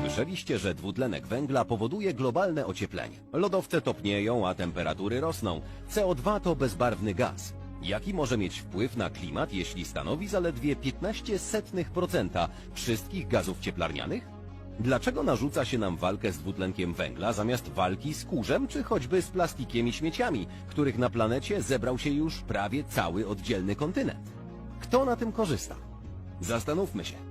Słyszeliście, że dwutlenek węgla powoduje globalne ocieplenie. Lodowce topnieją, a temperatury rosną. CO2 to bezbarwny gaz. Jaki może mieć wpływ na klimat, jeśli stanowi zaledwie 15% wszystkich gazów cieplarnianych? Dlaczego narzuca się nam walkę z dwutlenkiem węgla zamiast walki z kurzem czy choćby z plastikiem i śmieciami, których na planecie zebrał się już prawie cały oddzielny kontynent? Kto na tym korzysta? Zastanówmy się.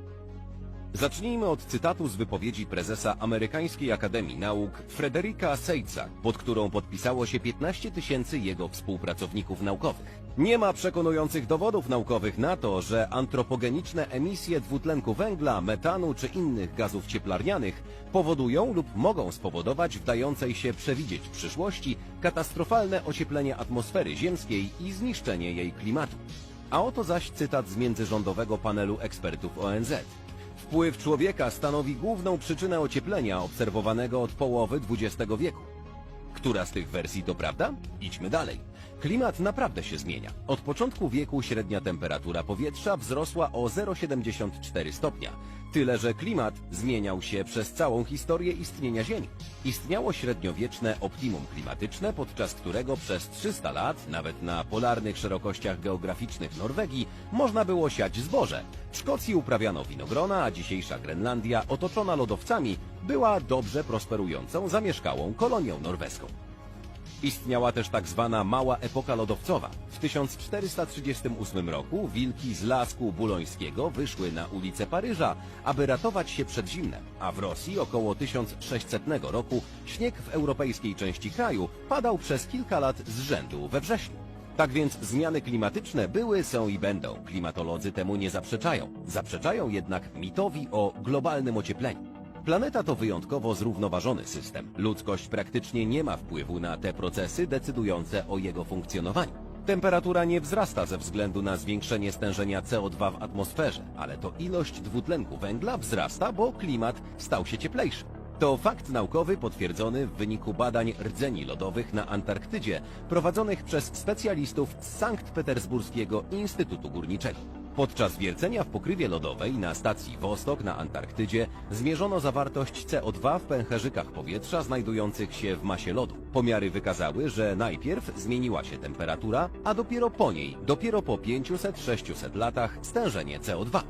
Zacznijmy od cytatu z wypowiedzi prezesa Amerykańskiej Akademii Nauk Frederika Seitza, pod którą podpisało się 15 tysięcy jego współpracowników naukowych. Nie ma przekonujących dowodów naukowych na to, że antropogeniczne emisje dwutlenku węgla, metanu czy innych gazów cieplarnianych powodują lub mogą spowodować w dającej się przewidzieć przyszłości katastrofalne ocieplenie atmosfery ziemskiej i zniszczenie jej klimatu. A oto zaś cytat z międzyrządowego panelu ekspertów ONZ. Wpływ człowieka stanowi główną przyczynę ocieplenia obserwowanego od połowy XX wieku. Która z tych wersji to prawda? Idźmy dalej. Klimat naprawdę się zmienia. Od początku wieku średnia temperatura powietrza wzrosła o 0,74 stopnia. Tyle, że klimat zmieniał się przez całą historię istnienia Ziemi. Istniało średniowieczne optimum klimatyczne, podczas którego przez 300 lat, nawet na polarnych szerokościach geograficznych Norwegii, można było siać zboże. W Szkocji uprawiano winogrona, a dzisiejsza Grenlandia, otoczona lodowcami, była dobrze prosperującą, zamieszkałą kolonią norweską. Istniała też tak zwana mała epoka lodowcowa. W 1438 roku wilki z lasku bulońskiego wyszły na ulice Paryża, aby ratować się przed zimnem, a w Rosji około 1600 roku śnieg w europejskiej części kraju padał przez kilka lat z rzędu we wrześniu. Tak więc zmiany klimatyczne były, są i będą. Klimatolodzy temu nie zaprzeczają. Zaprzeczają jednak mitowi o globalnym ociepleniu. Planeta to wyjątkowo zrównoważony system. Ludzkość praktycznie nie ma wpływu na te procesy decydujące o jego funkcjonowaniu. Temperatura nie wzrasta ze względu na zwiększenie stężenia CO2 w atmosferze, ale to ilość dwutlenku węgla wzrasta, bo klimat stał się cieplejszy. To fakt naukowy potwierdzony w wyniku badań rdzeni lodowych na Antarktydzie prowadzonych przez specjalistów z Sankt Petersburskiego Instytutu Górniczego. Podczas wiercenia w pokrywie lodowej na stacji Wostok na Antarktydzie zmierzono zawartość CO2 w pęcherzykach powietrza znajdujących się w masie lodu. Pomiary wykazały, że najpierw zmieniła się temperatura, a dopiero po niej, dopiero po 500-600 latach stężenie CO2.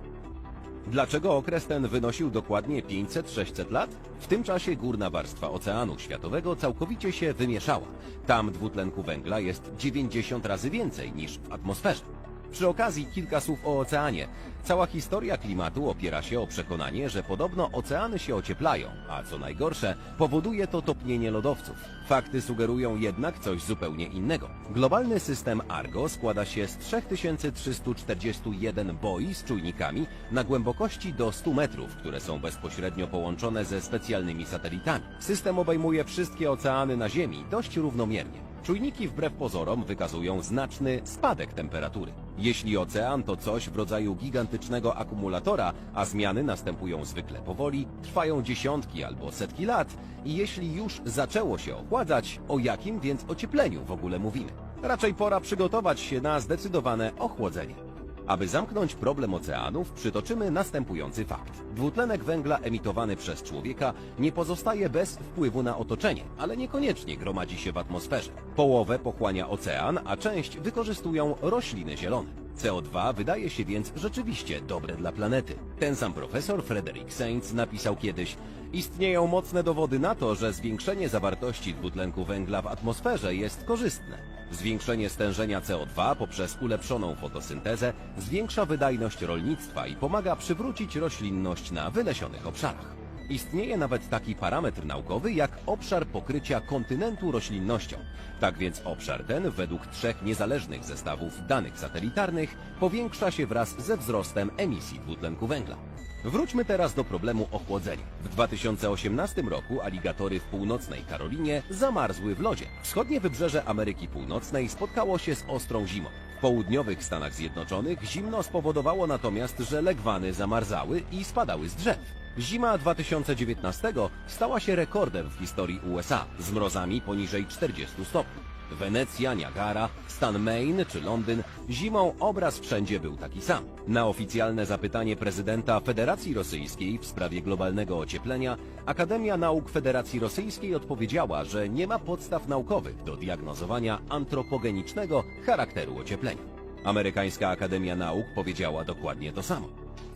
Dlaczego okres ten wynosił dokładnie 500-600 lat? W tym czasie górna warstwa Oceanu Światowego całkowicie się wymieszała. Tam dwutlenku węgla jest 90 razy więcej niż w atmosferze. Przy okazji kilka słów o oceanie. Cała historia klimatu opiera się o przekonanie, że podobno oceany się ocieplają, a co najgorsze, powoduje to topnienie lodowców. Fakty sugerują jednak coś zupełnie innego. Globalny system Argo składa się z 3341 boi z czujnikami na głębokości do 100 metrów, które są bezpośrednio połączone ze specjalnymi satelitami. System obejmuje wszystkie oceany na Ziemi dość równomiernie. Czujniki wbrew pozorom wykazują znaczny spadek temperatury. Jeśli ocean to coś w rodzaju gigantycznego akumulatora, a zmiany następują zwykle powoli, trwają dziesiątki albo setki lat i jeśli już zaczęło się ochładzać, o jakim więc ociepleniu w ogóle mówimy? Raczej pora przygotować się na zdecydowane ochłodzenie. Aby zamknąć problem oceanów, przytoczymy następujący fakt. Dwutlenek węgla emitowany przez człowieka nie pozostaje bez wpływu na otoczenie, ale niekoniecznie gromadzi się w atmosferze. Połowę pochłania ocean, a część wykorzystują rośliny zielone. CO2 wydaje się więc rzeczywiście dobre dla planety. Ten sam profesor Frederick Sainz napisał kiedyś Istnieją mocne dowody na to, że zwiększenie zawartości dwutlenku węgla w atmosferze jest korzystne. Zwiększenie stężenia CO2 poprzez ulepszoną fotosyntezę zwiększa wydajność rolnictwa i pomaga przywrócić roślinność na wylesionych obszarach. Istnieje nawet taki parametr naukowy jak obszar pokrycia kontynentu roślinnością. Tak więc obszar ten, według trzech niezależnych zestawów danych satelitarnych, powiększa się wraz ze wzrostem emisji dwutlenku węgla. Wróćmy teraz do problemu ochłodzenia. W 2018 roku aligatory w północnej Karolinie zamarzły w lodzie. Wschodnie wybrzeże Ameryki Północnej spotkało się z ostrą zimą. W południowych Stanach Zjednoczonych zimno spowodowało natomiast, że legwany zamarzały i spadały z drzew. Zima 2019 stała się rekordem w historii USA z mrozami poniżej 40 stopni. Wenecja, Niagara, stan Maine czy Londyn, zimą obraz wszędzie był taki sam. Na oficjalne zapytanie prezydenta Federacji Rosyjskiej w sprawie globalnego ocieplenia, Akademia Nauk Federacji Rosyjskiej odpowiedziała, że nie ma podstaw naukowych do diagnozowania antropogenicznego charakteru ocieplenia. Amerykańska Akademia Nauk powiedziała dokładnie to samo.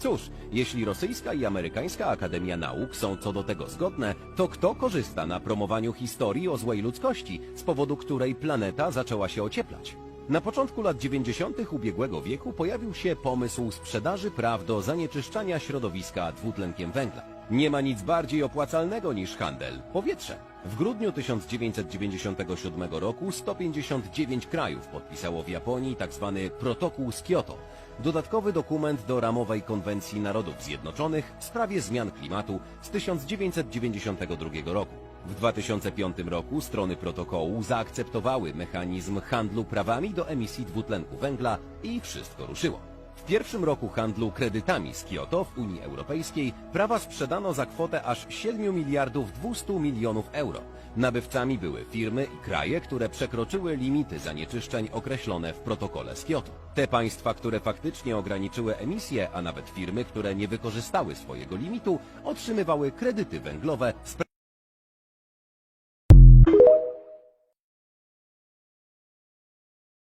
Cóż, jeśli rosyjska i amerykańska Akademia Nauk są co do tego zgodne, to kto korzysta na promowaniu historii o złej ludzkości, z powodu której planeta zaczęła się ocieplać? Na początku lat 90. ubiegłego wieku pojawił się pomysł sprzedaży praw do zanieczyszczania środowiska dwutlenkiem węgla. Nie ma nic bardziej opłacalnego niż handel powietrze. W grudniu 1997 roku 159 krajów podpisało w Japonii tzw. protokół z Kioto, dodatkowy dokument do ramowej konwencji Narodów Zjednoczonych w sprawie zmian klimatu z 1992 roku. W 2005 roku strony protokołu zaakceptowały mechanizm handlu prawami do emisji dwutlenku węgla i wszystko ruszyło. W pierwszym roku handlu kredytami z Kioto w Unii Europejskiej prawa sprzedano za kwotę aż 7 miliardów 200 milionów euro. Nabywcami były firmy i kraje, które przekroczyły limity zanieczyszczeń określone w protokole z Kioto. Te państwa, które faktycznie ograniczyły emisję, a nawet firmy, które nie wykorzystały swojego limitu, otrzymywały kredyty węglowe z